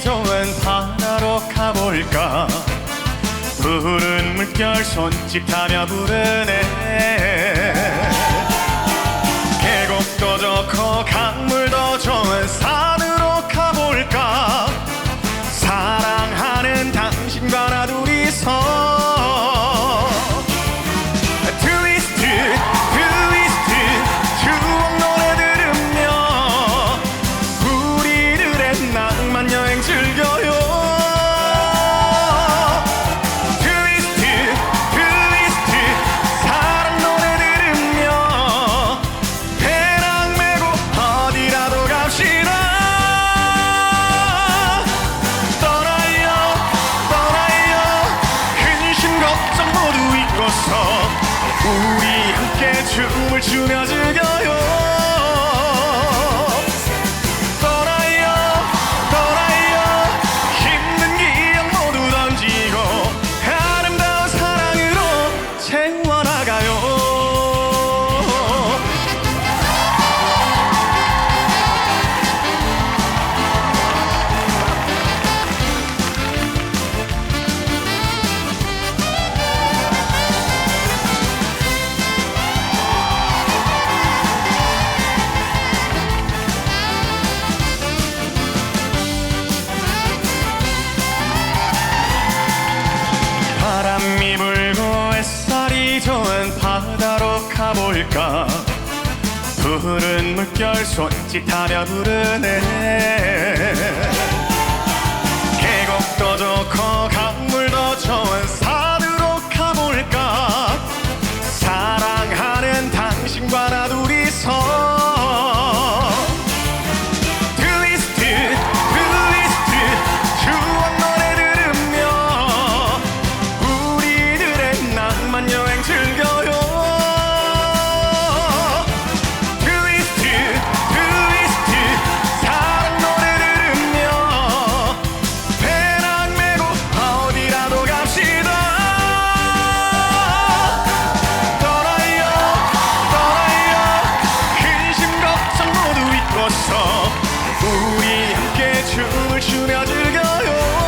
이정은 바다로 가볼까? 푸른 물결 손짓하며 부르네. 주셔서 우리 함께 춤을 추며 즐겨요. 있을까? 푸른 그 물결 손짓하며 부르네. 계곡도 좋고 우리 함께 춤을 추며 즐겨요.